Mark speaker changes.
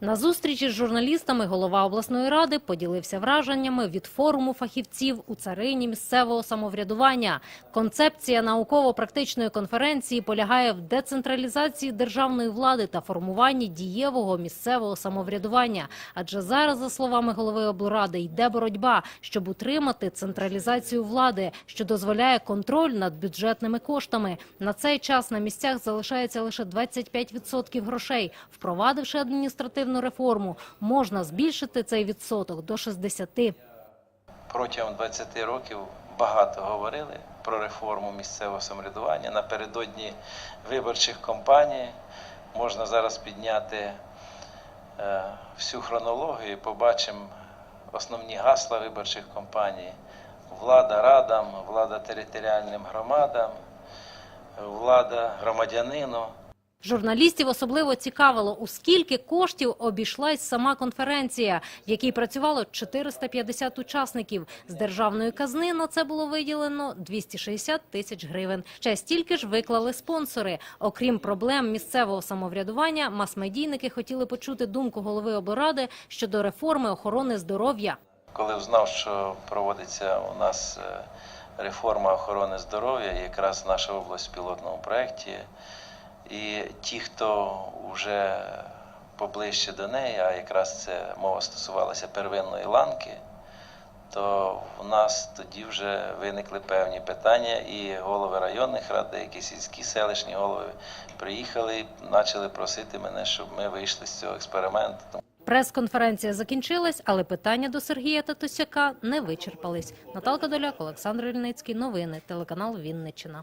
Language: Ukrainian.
Speaker 1: На зустрічі з журналістами голова обласної ради поділився враженнями від форуму фахівців у царині місцевого самоврядування. Концепція науково-практичної конференції полягає в децентралізації державної влади та формуванні дієвого місцевого самоврядування. Адже зараз, за словами голови облради, йде боротьба, щоб утримати централізацію влади, що дозволяє контроль над бюджетними коштами. На цей час на місцях залишається лише 25% грошей. Впровадивши адміністративну реформу, можна збільшити цей відсоток до 60%.
Speaker 2: протягом 20 років багато говорили про реформу місцевого самоврядування. Напередодні виборчих кампаній можна зараз підняти е, всю хронологію, побачимо основні гасла виборчих кампаній. Влада радам, влада територіальним громадам, влада громадянину.
Speaker 1: Журналістів особливо цікавило, у скільки коштів обійшлась сама конференція, в якій працювало 450 учасників. З державної казни на це було виділено 260 тисяч гривень. Ще стільки ж виклали спонсори. Окрім проблем місцевого самоврядування, мас-медійники хотіли почути думку голови облради щодо реформи охорони здоров'я.
Speaker 2: Коли узнав, що проводиться у нас е, реформа охорони здоров'я, якраз наша область в пілотному проєкті, і ті, хто вже поближче до неї, а якраз це мова стосувалася первинної ланки, то у нас тоді вже виникли певні питання, і голови районних рад, деякі сільські селищні голови приїхали і почали просити мене, щоб ми вийшли з цього експерименту.
Speaker 1: Прес-конференція закінчилась, але питання до Сергія Татусяка не вичерпались. Наталка Доляк, Олександр Ільницький. Новини. Телеканал Вінниччина.